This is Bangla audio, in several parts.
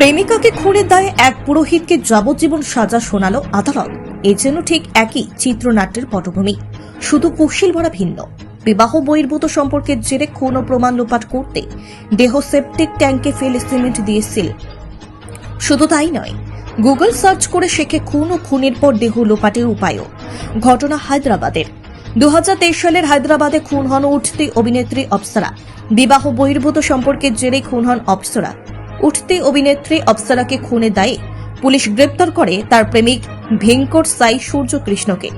প্রেমিকাকে খুনের দায়ে এক পুরোহিতকে যাবজ্জীবন সাজা শোনালো আদালত। এ যেন ঠিক একই চিত্রনাট্যের পটভূমি। শুধু কুশিল ভরা ভিন্ন। বিবাহ বহির্ভূত সম্পর্কের জেরে খুন ও প্রমাণ লোপাট করতে দেহ সেপটিক ট্যাঙ্কে ফেলে সিমেন্ট দিয়ে সিল। শুধু তাই নয়, গুগল সার্চ করে শেখে খুন ও খুনের পর দেহ লোপাটের উপায়ও। ঘটনা হায়দ্রাবাদের। দু হাজার তেইশ সালের হায়দ্রাবাদে খুন হন উঠতি অভিনেত্রী অপ্সরা। বিবাহ বহির্ভূত সম্পর্কের জেরে খুন হন অপ্সরা। উঠতি অভিনেত্রী অপ্সরাকে খুনে দায়ে। পুলিশ গ্রেপ্তার করে তার প্রেমিক ভেঙ্কট সাই সূর্য কৃষ্ণকে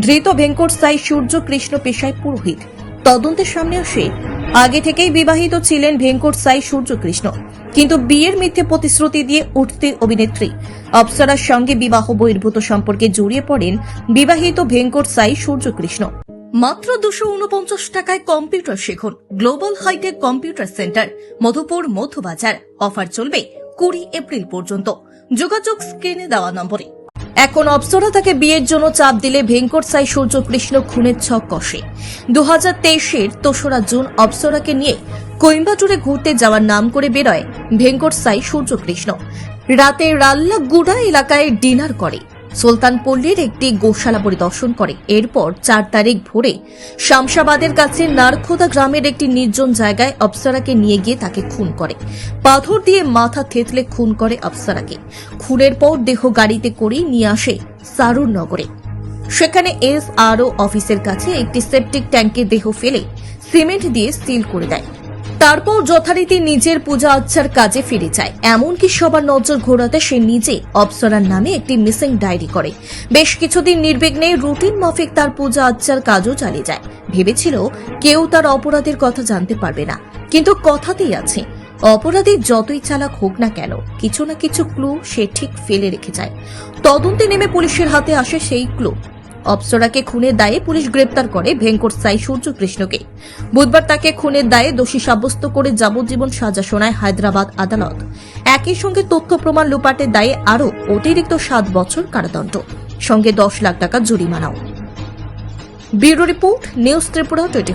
ধৃত ভেঙ্কট সাই সূর্য কৃষ্ণ পেশায় পুরোহিত। তদন্তের সামনে আসে আগে থেকেই বিবাহিত ছিলেন ভেঙ্কট সাই সূর্যকৃষ্ণ। কিন্তু বিয়ের মিথ্যে প্রতিশ্রুতি দিয়ে উঠতে অভিনেত্রী অপ্সরার সঙ্গে বিবাহ বহির্ভূত সম্পর্কে জড়িয়ে পড়েন বিবাহিত ভেঙ্কট সাই সূর্যকৃষ্ণ। মাত্র দুশো উনপঞ্চাশ টাকায় কম্পিউটার শিখুন। Global hitech computer centre, Madhupur Madhubazar. Offer চলবে কুড়ি এপ্রিল পর্যন্ত। যোগাযোগ স্ক্রিনে দেওয়া নম্বরে। এখন অপ্সরা তাকে বিয়ের জন্য চাপ দিলে ভেঙ্কট সাই সূর্য কৃষ্ণ খুনের ছক কষে। দু হাজার তেইশের তোসরা জুন অপ্সরাকে নিয়ে কোয়েম্বাটুরে ঘুরতে যাওয়ার নাম করে বেরোয় ভেঙ্কট সাই সূর্য কৃষ্ণ রাতে রাল্লা গুড়া এলাকায় ডিনার করে। সুলতানপল্লীর একটি গোশালা পরিদর্শন করে। এরপর চার তারিখ ভোরে শামশাবাদের কাছে নারখোদা গ্রামের একটি নির্জন জায়গায় অপ্সরাকে নিয়ে গিয়ে তাকে খুন করে। পাথর দিয়ে মাথা থেতলে খুন করে অপ্সরাকে খুনের পর দেহ গাড়িতে করেই নিয়ে আসে সারুর নগরে। সেখানে এস আরও অফিসের কাছে একটি সেপটিক ট্যাঙ্কে দেহ ফেলে সিমেন্ট দিয়ে সিল করে দেয়। তারপর যথারীতি নিজের পূজা আচ্ছার কাজে ফিরে যায়। এমনকি সবার নজর ঘোরাতে সে নিজে অপসরার নামে একটি মিসিং ডায়েরি করে। বেশ কিছুদিন নির্বিঘ্নে রুটিন মাফিক তার পূজা আচ্ছার কাজও চালিয়ে যায়। ভেবেছিল কেউ তার অপরাধের কথা জানতে পারবে না। কিন্তু কথাতেই আছে, অপরাধী যতই চালাক হোক না কেন, কিছু না কিছু ক্লু সে ঠিক ফেলে রেখে যায়। তদন্তে নেমে পুলিশের হাতে আসে সেই ক্লু। অপ্সরাকে খুনের দায়ে পুলিশ গ্রেপ্তার করে ভেঙ্কট সাই সূর্যকৃষ্ণকে। বুধবার তাকে খুনের দায়ে দোষী সাব্যস্ত করে যাবজ্জীবন সাজা শোনায় হায়দ্রাবাদ আদালত। একই সঙ্গে তথ্য প্রমাণ লোপাটের দায়ে আরও অতিরিক্ত সাত বছর কারাদণ্ড। সঙ্গে দশ লাখ টাকা জরিমানাও। Bureau report, news Tripura twenty